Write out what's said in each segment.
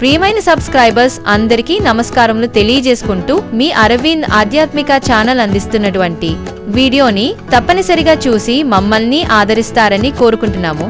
ప్రియమైన సబ్స్క్రైబర్స్ అందరికీ నమస్కారములు తెలియజేసుకుంటూ మీ అరవింద్ ఆధ్యాత్మిక ఛానల్ అందిస్తున్నటువంటి వీడియోని తప్పనిసరిగా చూసి మమ్మల్ని ఆదరిస్తారని కోరుకుంటున్నాము.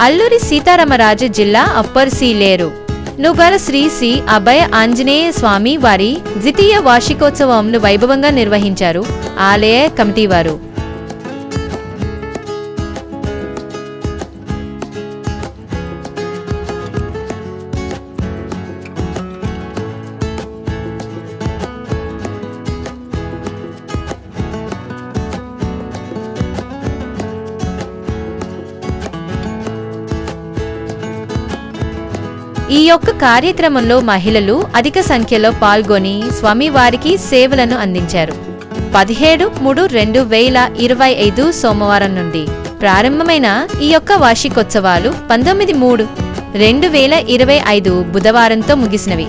అల్లూరి సీతారామరాజు జిల్లా అప్పర్ సీలేరు నుగల శ్రీ శ్రీ అభయ ఆంజనేయ స్వామి వారి ద్వితీయ వార్షికోత్సవంను వైభవంగా నిర్వహించారు. ఆలయ కమిటీ వారు ఈ యొక్క కార్యక్రమంలో మహిళలు అధిక సంఖ్యలో పాల్గొని స్వామివారికి సేవలను అందించారు. పదిహేడు మూడు రెండు వేల ఇరవై ఐదు సోమవారం నుండి ప్రారంభమైన ఈ యొక్క వార్షికోత్సవాలు పంతొమ్మిది మూడు రెండు వేల ఇరవై ఐదు బుధవారంతో ముగిసినవి.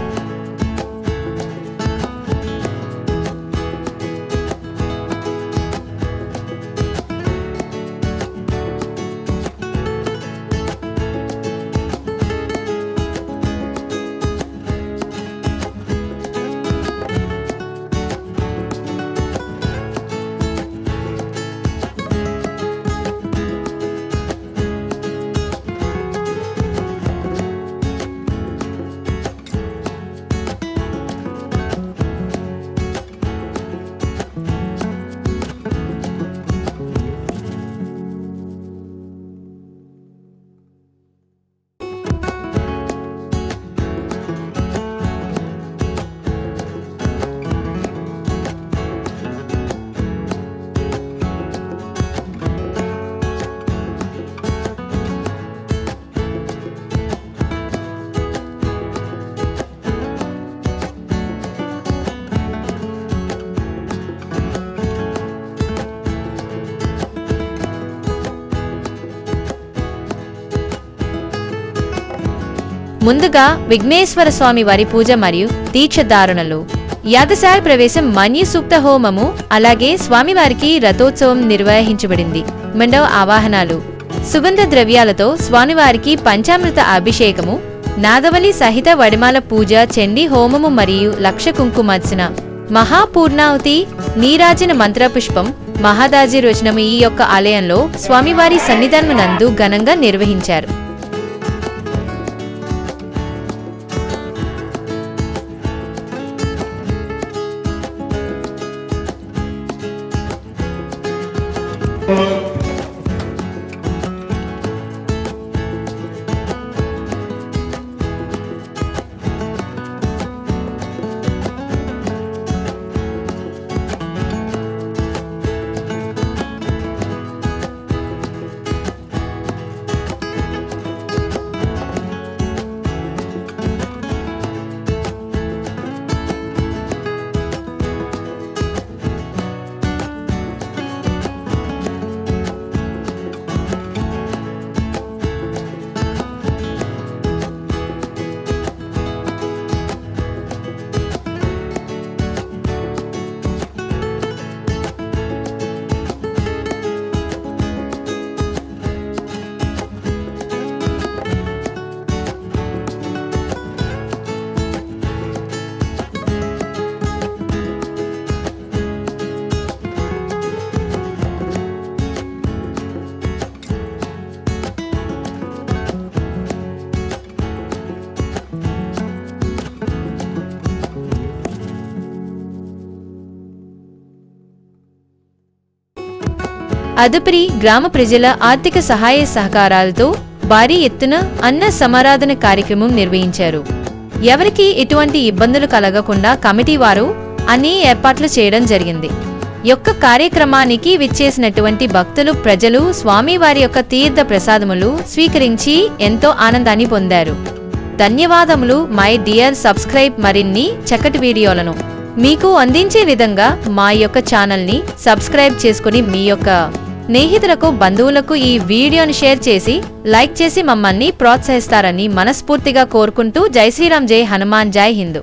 ముందుగా విఘ్నేశ్వర స్వామి వారి పూజ మరియు దీక్షధారణలు. యాగశాల ప్రవేశం మన్య సూక్త హోమము అలాగే స్వామివారికి రథోత్సవం నిర్వహించబడింది. రెండవ ఆవాహనాలు. సుగంధ ద్రవ్యాలతో స్వామివారికి పంచామృత అభిషేకము నాదవలి సహిత వడిమాల పూజ చండి హోమము మరియు లక్ష కుంకుమార్చన. మహాపూర్ణావతి నీరాజన మంత్రపుష్పం మహాదాజీ రోచనము ఈ యొక్క ఆలయంలో స్వామివారి సన్నిధానమునందు ఘనంగా నిర్వహించారు. 어. అదుపరి గ్రామ ప్రజల ఆర్థిక సహాయ సహకారాలతో భారీ ఎత్తున అన్న సమారాధన కార్యక్రమం నిర్వహించారు. ఎవరికి ఎటువంటి ఇబ్బందులు కలగకుండా కమిటీ వారు అన్ని ఏర్పాట్లు చేయడం జరిగింది. యొక్క కార్యక్రమానికి విచ్చేసినటువంటి భక్తులు ప్రజలు స్వామివారి యొక్క తీర్థ ప్రసాదములు స్వీకరించి ఎంతో ఆనందాన్ని పొందారు. ధన్యవాదములు మై డియర్ సబ్స్క్రైబ్ మరిన్ని చక్కటి వీడియోలను. మీకు అందించే విధంగా మా యొక్క ఛానల్ని సబ్స్క్రైబ్ చేసుకుని మీ యొక్క స్నేహితులకు బంధువులకు ఈ వీడియోని షేర్ చేసి లైక్ చేసి మమ్మల్ని ప్రోత్సహిస్తారని మనస్ఫూర్తిగా కోరుకుంటూ జై శ్రీరామ్ జై హనుమాన్ జై హిందూ.